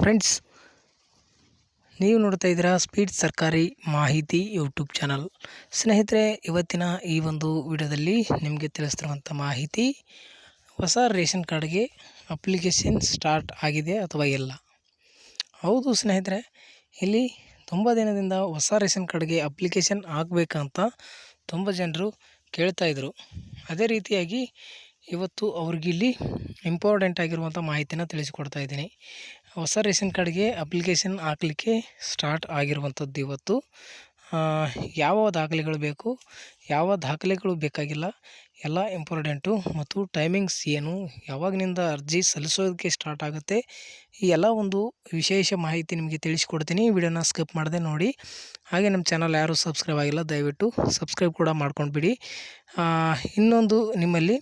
Friends, ನೀವು ನೋಡ್ತಾ ಇದ್ದೀರಾ ಸ್ಪೀಡ್ ಸರ್ಕಾರಿ ಮಾಹಿತಿ ಯೂಟ್ಯೂಬ್ ಚಾನಲ್. ಸ್ನೇಹಿತರೆ, ಇವತ್ತಿನ ಈ ಒಂದು ವಿಡಿಯೋದಲ್ಲಿ ನಿಮಗೆ ತಿಳಿಸ್ತಿರುವಂಥ ಮಾಹಿತಿ, ಹೊಸ ರೇಷನ್ ಕಾರ್ಡ್ಗೆ ಅಪ್ಲಿಕೇಶನ್ ಸ್ಟಾರ್ಟ್ ಆಗಿದೆ ಅಥವಾ ಇಲ್ಲ? ಹೌದು ಸ್ನೇಹಿತರೆ, ಇಲ್ಲಿ ತುಂಬ ದಿನದಿಂದ ಹೊಸ ರೇಷನ್ ಕಾರ್ಡ್ಗೆ ಅಪ್ಲಿಕೇಶನ್ ಆಗಬೇಕಂತ ತುಂಬ ಜನರು ಕೇಳ್ತಾಯಿದ್ರು ಅದೇ ರೀತಿಯಾಗಿ ಇವತ್ತು ಅವ್ರಿಗಿಲ್ಲಿ ಇಂಪಾರ್ಟೆಂಟ್ ಆಗಿರುವಂಥ ಮಾಹಿತಿನ ತಿಳಿಸಿಕೊಡ್ತಾ ಇದ್ದೀನಿ. ಹೊಸ ರೇಷನ್ ಕಾರ್ಡ್ಗೆ ಅಪ್ಲಿಕೇಶನ್ ಹಾಕಲಿಕ್ಕೆ ಸ್ಟಾರ್ಟ್ ಆಗಿರುವಂಥದ್ದು ಇವತ್ತು. ಯಾವ ದಾಖಲೆಗಳು ಬೇಕು? ಯಾವ ದಾಖಲೆಗಳು ಬೇಕಾಗಿಲ್ಲ? ಎಲ್ಲ ಇಂಪಾರ್ಟೆಂಟು ಮತ್ತು ಟೈಮಿಂಗ್ಸ್ ಏನು, ಯಾವಾಗಿನಿಂದ ಅರ್ಜಿ ಸಲ್ಲಿಸೋದಕ್ಕೆ ಸ್ಟಾರ್ಟ್ ಆಗುತ್ತೆ, ಈ ಎಲ್ಲ ಒಂದು ವಿಶೇಷ ಮಾಹಿತಿ ನಿಮಗೆ ತಿಳಿಸ್ಕೊಡ್ತೀನಿ. ವಿಡಿಯೋನ ಸ್ಕಿಪ್ ಮಾಡದೆ ನೋಡಿ. ಹಾಗೆ ನಮ್ಮ ಚಾನಲ್ ಯಾರೂ ಸಬ್ಸ್ಕ್ರೈಬ್ ಆಗಿಲ್ಲ, ದಯವಿಟ್ಟು ಸಬ್ಸ್ಕ್ರೈಬ್ ಕೂಡ ಮಾಡ್ಕೊಂಡ್ಬಿಡಿ. ಇನ್ನೊಂದು ನಿಮ್ಮಲ್ಲಿ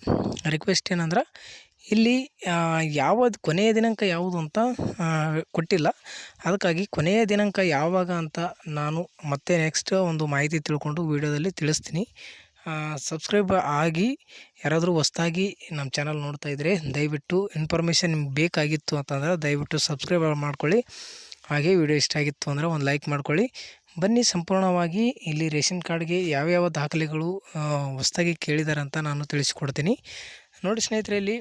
ರಿಕ್ವೆಸ್ಟ್ ಏನಂದ್ರೆ, ಇಲ್ಲಿ ಯಾವುದು ಕೊನೆಯ ದಿನಾಂಕ ಯಾವುದು ಅಂತ ಕೊಟ್ಟಿಲ್ಲ. ಅದಕ್ಕಾಗಿ ಕೊನೆಯ ದಿನಾಂಕ ಯಾವಾಗ ಅಂತ ನಾನು ಮತ್ತೆ ನೆಕ್ಸ್ಟ್ ಒಂದು ಮಾಹಿತಿ ತಿಳ್ಕೊಂಡು ವಿಡಿಯೋದಲ್ಲಿ ತಿಳಿಸ್ತೀನಿ. ಸಬ್ಸ್ಕ್ರೈಬ್ ಆಗಿ ಯಾರಾದರೂ ಹೊಸ್ದಾಗಿ ನಮ್ಮ ಚಾನಲ್ ನೋಡ್ತಾ ಇದ್ದರೆ ದಯವಿಟ್ಟು ಇನ್ಫಾರ್ಮೇಷನ್ ನಿಮ್ಗೆ ಬೇಕಾಗಿತ್ತು ಅಂತಂದರೆ ದಯವಿಟ್ಟು ಸಬ್ಸ್ಕ್ರೈಬ್ ಮಾಡ್ಕೊಳ್ಳಿ. ಹಾಗೆ ವಿಡಿಯೋ ಇಷ್ಟ ಆಗಿತ್ತು ಅಂದರೆ ಒಂದು ಲೈಕ್ ಮಾಡ್ಕೊಳ್ಳಿ. ಬನ್ನಿ ಸಂಪೂರ್ಣವಾಗಿ ಇಲ್ಲಿ ರೇಷನ್ ಕಾರ್ಡ್ಗೆ ಯಾವ್ಯಾವ ದಾಖಲೆಗಳು ಹೊಸ್ದಾಗಿ ಕೇಳಿದ್ದಾರೆ ಅಂತ ನಾನು ತಿಳಿಸ್ಕೊಡ್ತೀನಿ. ನೋಡಿ ಸ್ನೇಹಿತರೆ, ಇಲ್ಲಿ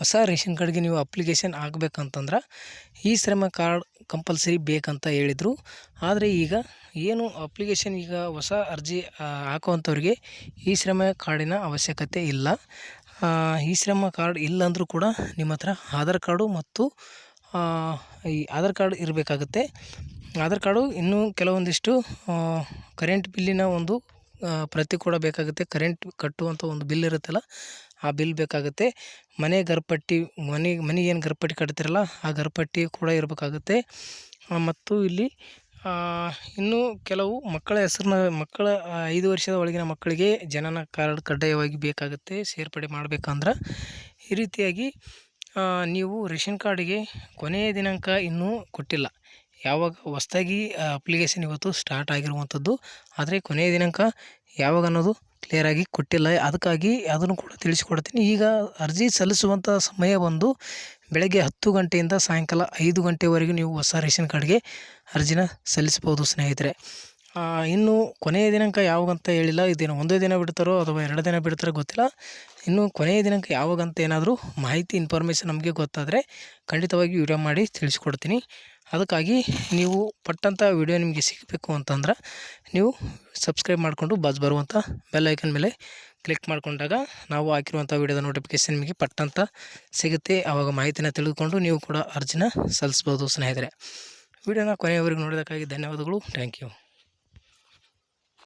ಹೊಸ ರೇಷನ್ ಕಾರ್ಡ್ಗೆ ನೀವು ಅಪ್ಲಿಕೇಶನ್ ಆಗಬೇಕಂತಂದ್ರೆ ಈ ಶ್ರಮ ಕಾರ್ಡ್ ಕಂಪಲ್ಸರಿ ಬೇಕಂತ ಹೇಳಿದರು. ಆದರೆ ಈಗ ಏನು ಅಪ್ಲಿಕೇಶನ್ ಈಗ ಹೊಸ ಅರ್ಜಿ ಹಾಕುವಂಥವ್ರಿಗೆ ಈ ಶ್ರಮ ಕಾರ್ಡಿನ ಅವಶ್ಯಕತೆ ಇಲ್ಲ. ಈ ಶ್ರಮ ಕಾರ್ಡ್ ಇಲ್ಲಂದರೂ ಕೂಡ ನಿಮ್ಮ ಹತ್ರ ಆಧಾರ್ ಕಾರ್ಡು ಮತ್ತು ಈ ಆಧಾರ್ ಕಾರ್ಡ್ ಇರಬೇಕಾಗುತ್ತೆ. ಆಧಾರ್ ಕಾರ್ಡು ಇನ್ನೂ ಕೆಲವೊಂದಿಷ್ಟು ಕರೆಂಟ್ ಬಿಲ್ಲಿನ ಒಂದು ಪ್ರತಿ ಕೂಡ ಬೇಕಾಗುತ್ತೆ. ಕರೆಂಟ್ ಕಟ್ಟುವಂಥ ಒಂದು ಬಿಲ್ ಇರುತ್ತಲ್ಲ ಆ ಬಿಲ್ ಬೇಕಾಗುತ್ತೆ. ಮನೆ ಗರ್ಭಪಟ್ಟಿ ಮನೆ, ಮನೆಗೆ ಏನು ಗರ್ಭಪಟ್ಟಿ ಕಟ್ತಿರಲ್ಲ, ಆ ಗರ್ಭಪಟ್ಟಿ ಕೂಡ ಇರಬೇಕಾಗುತ್ತೆ. ಮತ್ತು ಇಲ್ಲಿ ಇನ್ನೂ ಕೆಲವು ಮಕ್ಕಳ ಹೆಸ್ರನ್ನ ಮಕ್ಕಳ ಐದು ವರ್ಷದ ಒಳಗಿನ ಮಕ್ಕಳಿಗೆ ಜನನ ಕಾರ್ಡ್ ಕಡ್ಡಾಯವಾಗಿ ಬೇಕಾಗುತ್ತೆ, ಸೇರ್ಪಡೆ ಮಾಡಬೇಕಂದ್ರೆ. ಈ ರೀತಿಯಾಗಿ ನೀವು ರೇಷನ್ ಕಾರ್ಡಿಗೆ ಕೊನೆಯ ದಿನಾಂಕ ಇನ್ನೂ ಕೊಟ್ಟಿಲ್ಲ. ಯಾವಾಗ ಹೊಸ್ದಾಗಿ ಅಪ್ಲಿಕೇಶನ್ ಇವತ್ತು ಸ್ಟಾರ್ಟ್ ಆಗಿರುವಂಥದ್ದು ಆದರೆ ಕೊನೆಯ ದಿನಾಂಕ ಯಾವಾಗ ಅನ್ನೋದು ಕ್ಲಿಯರಾಗಿ ಕೊಟ್ಟಿಲ್ಲ. ಅದಕ್ಕಾಗಿ ಅದನ್ನು ಕೂಡ ತಿಳಿಸಿಕೊಡ್ತೀನಿ. ಈಗ ಅರ್ಜಿ ಸಲ್ಲಿಸುವಂಥ ಸಮಯ ಬಂದು ಬೆಳಗ್ಗೆ ಹತ್ತು ಗಂಟೆಯಿಂದ ಸಾಯಂಕಾಲ ಐದು ಗಂಟೆವರೆಗೂ ನೀವು ಹೊಸ ರೇಷನ್ ಕಾರ್ಡ್ಗೆ ಅರ್ಜಿನ ಸಲ್ಲಿಸ್ಬೋದು ಸ್ನೇಹಿತರೆ. ಇನ್ನು ಕೊನೆಯ ದಿನಾಂಕ ಯಾವಾಗಂತ ಹೇಳಿಲ್ಲ. ಇದೇನು ಒಂದೇ ದಿನ ಬಿಡ್ತಾರೋ ಅಥವಾ ಎರಡು ದಿನ ಬಿಡ್ತಾರೋ ಗೊತ್ತಿಲ್ಲ. ಇನ್ನು ಕೊನೆಯ ದಿನಾಂಕ ಯಾವಾಗಂತ ಏನಾದರೂ ಮಾಹಿತಿ ಇನ್ಫಾರ್ಮೇಷನ್ ನಮಗೆ ಗೊತ್ತಾದರೆ ಖಂಡಿತವಾಗಿ ವಿಡಿಯೋ ಮಾಡಿ ತಿಳಿಸ್ಕೊಡ್ತೀನಿ. ಅದಕ್ಕಾಗಿ ನೀವು ಪಟ್ಟಂಥ ವಿಡಿಯೋ ನಿಮಗೆ ಸಿಗಬೇಕು ಅಂತಂದ್ರೆ ನೀವು ಸಬ್ಸ್ಕ್ರೈಬ್ ಮಾಡಿಕೊಂಡು ಬಸ್ ಬರುವಂಥ ಬೆಲ್ ಐಕನ್ ಮೇಲೆ ಕ್ಲಿಕ್ ಮಾಡಿಕೊಂಡಾಗ ನಾವು ಹಾಕಿರುವಂಥ ವಿಡಿಯೋದ ನೋಟಿಫಿಕೇಷನ್ ನಿಮಗೆ ಪಟ್ಟಂತ ಸಿಗುತ್ತೆ. ಆವಾಗ ಮಾಹಿತಿನ ತಿಳಿದುಕೊಂಡು ನೀವು ಕೂಡ ಅರ್ಜಿನ ಸಲ್ಲಿಸ್ಬೋದು ಸ್ನೇಹಿತರೆ. ವಿಡಿಯೋನ ಕೊನೆಯವರೆಗೂ ನೋಡೋದಕ್ಕಾಗಿ ಧನ್ಯವಾದಗಳು. Thank you.